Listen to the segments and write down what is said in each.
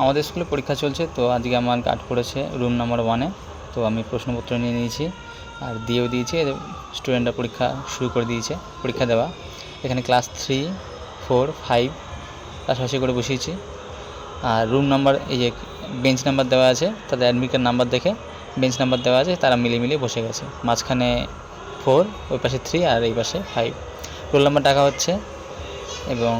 আমাদের স্কুলে পরীক্ষা চলছে, তো আজকে আমার কাট পড়েছে রুম নাম্বার ওয়ানে তো আমি প্রশ্নপত্র নিয়ে নিয়েছি আর দিয়েও দিয়েছি স্টুডেন্টরা পরীক্ষা শুরু করে দিয়েছে, পরীক্ষা দেওয়া। এখানে ক্লাস থ্রি ফোর ফাইভ পাশাপাশি করে বসিয়েছি। আর রুম নাম্বার এই যে বেঞ্চ নাম্বার দেওয়া আছে, তাদের অ্যাডমিট কার্ড নাম্বার দেখে বেঞ্চ নাম্বার দেওয়া আছে, তারা মিলিয়ে মিলিয়ে বসে গেছে। মাঝখানে ফোর ওই পাশে থ্রি আর এই পাশে ফাইভ রোল নাম্বার ডাকা হচ্ছে এবং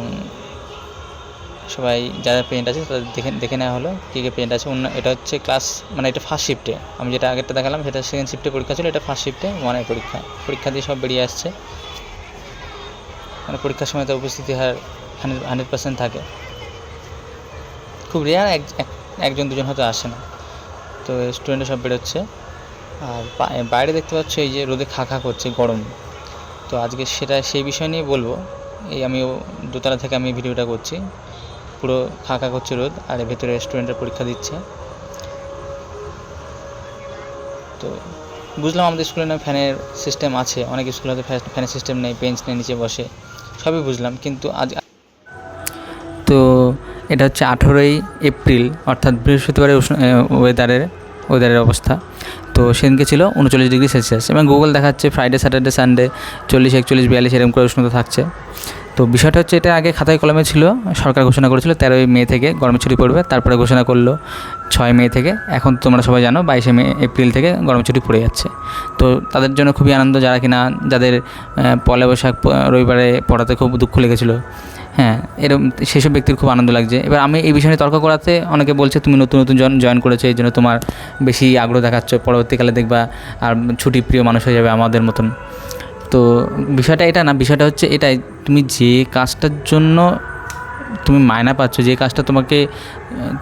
সবাই যারা পেন্ট আছে তাদের দেখে দেখে নেওয়া হলো কী কী পেন্ট আছে। অন্য এটা হচ্ছে ক্লাস মানে এটা ফার্স্ট শিফটে আমি যেটা আগেরটা দেখালাম, সেটা সেকেন্ড শিফটে পরীক্ষা ছিল, এটা ফার্স্ট শিফটে ওয়ানের পরীক্ষা। পরীক্ষা দিয়ে সব বেরিয়ে আসছে। মানে পরীক্ষার সময় তো উপস্থিতি হার হান্ড্রেড হান্ড্রেড পার্সেন্ট থাকে। খুব রেয়ার এক, এক- একজন, দুজন হয়তো আসে না। তো স্টুডেন্টরা সব বেরোচ্ছে। আর বাইরে দেখতে পাচ্ছ এই যে রোদে খা খা করছে, গরম। তো আজকে সেটা, সেই বিষয় নিয়ে বলব। এই আমি দোতলা থেকে আমি ভিডিওটা করছি। পুরো খা করছে রোদ আর এর ভেতরে স্টুডেন্টরা পরীক্ষা দিচ্ছে। তো বুঝলাম আমাদের স্কুলে না ফ্যানের সিস্টেম আছে, অনেক স্কুলে হয়তো ফ্যানের সিস্টেম নেই বেঞ্চ নেই, নিচে বসে, সবই বুঝলাম। কিন্তু আজ তো এটা হচ্ছে আঠেরোই এপ্রিল, অর্থাৎ বৃহস্পতিবারের উষ্ণ ওয়েদারের ওয়েদারের অবস্থা। তো সেদিনকে ছিল উনচল্লিশ ডিগ্রি সেলসিয়াস এবং গুগল দেখাচ্ছে ফ্রাইডে স্যাটারডে সানডে চল্লিশ, একচল্লিশ, বিয়াল্লিশ, এরকম করে উষ্ণতা থাকছে। তো বিষয়টা হচ্ছে এটা আগে খাতায় কলমে ছিল, সরকার ঘোষণা করেছিল তেরোই মে থেকে গরমের ছুটি পড়বে, তারপরে ঘোষণা করল ছয় মে থেকে, এখন তোমরা সবাই জানো বাইশে মে, এপ্রিল থেকে গরমের ছুটি পড়ে যাচ্ছে। তো তাদের জন্য খুবই আনন্দ যারা কিনা, যাদের পয়লা বৈশাখ রবিবারে পড়াতে খুব দুঃখ লেগেছিলো। হ্যাঁ এরকম সেসব ব্যক্তির খুব আনন্দ লাগছে। এবার আমি এই বিষয়ে তর্ক করাতে অনেকে বলছে, তুমি নতুন নতুন জন জয়েন করেছ, এই জন্য তোমার বেশি আগ্রহ দেখাচ্ছ, পরবর্তীকালে দেখবা আর ছুটি প্রিয় মানুষ হয়ে যাবে আমাদের মতন। তো বিষয়টা এটা না, বিষয়টা হচ্ছে এটাই, তুমি যে কাজটার জন্য তুমি মায়না পাচ্ছ, যে কাজটা তোমাকে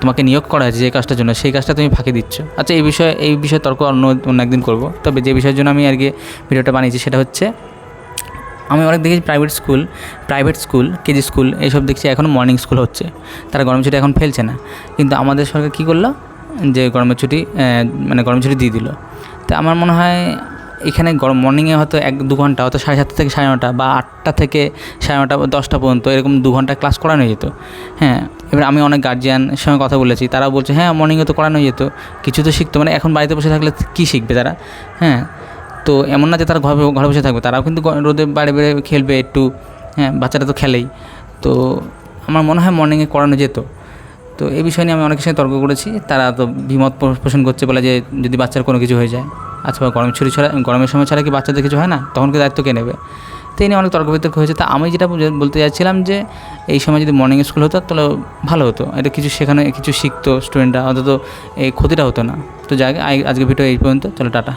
তোমাকে নিয়োগ করা হয়েছে, যে কাজটার জন্য, সেই কাজটা তুমি ফাঁকি দিচ্ছ। আচ্ছা এই বিষয়ে এই বিষয়ে তর্ক অন্য অন্য একদিন করব। তবে যে বিষয়ের জন্য আমি আর কি ভিডিওটা বানিয়েছি সেটা হচ্ছে, আমি অনেক দেখেছি private school private school KG school এইসব দেখছি এখন মর্নিং স্কুল হচ্ছে। তারা গরম ছুটি এখন ফেলছে না। কিন্তু আমাদের সরকার কী করল? যে গরমের ছুটি মানে গরম ছুটি দিয়ে দিল। তো আমার মনে হয় এখানে গরম মর্নিংয়ে হয়তো এক দু ঘণ্টা, হয়তো সাড়ে সাতটা থেকে সাড়ে নটা বা আটটা থেকে সাড়ে নটা দশটা পর্যন্ত এরকম দু ঘণ্টা ক্লাস করানো যেত। হ্যাঁ এবার আমি অনেক গার্জিয়ানের সঙ্গে কথা বলেছি, তারা বলছে হ্যাঁ মর্নিংয়ে তো করানো যেত, কিছু তো শিখতো। মানে এখন বাড়িতে বসে থাকলে কী শিখবে তারা? হ্যাঁ তো এমন না যে তারা ঘরে ঘরে বসে থাকবে, তারাও কিন্তু রোদে বাইরে বেড়ে খেলবে একটু হ্যাঁ বাচ্চারা তো খেলেই। তো আমার মনে হয় মর্নিংয়ে করানো যেত। তো এই বিষয় নিয়ে আমি অনেকের সঙ্গে তর্ক করেছি, তারা তো বিমত পোষণ করছে বলে যে যদি বাচ্চার কোনো কিছু হয়ে যায়। আচ্ছা বা গরম ছুটি ছাড়া গরমের সময় ছাড়া কি বাচ্চাদের কিছু হয় না? তখন কি দায়িত্ব কে নেবে? তো নিয়ে অনেক তর্ক বিতর্ক হয়েছে। তা আমি যেটা বলতে চাইছিলাম যে, এই সময় যদি মর্নিং স্কুল হতো, তাহলে ভালো হতো। এটা কিছু শেখানো কিছু শিখতো স্টুডেন্টরা অন্তত এই ক্ষতিটা হতো না। তো যাই আজকে ভিডিও এই পর্যন্ত। চলো, টাটা।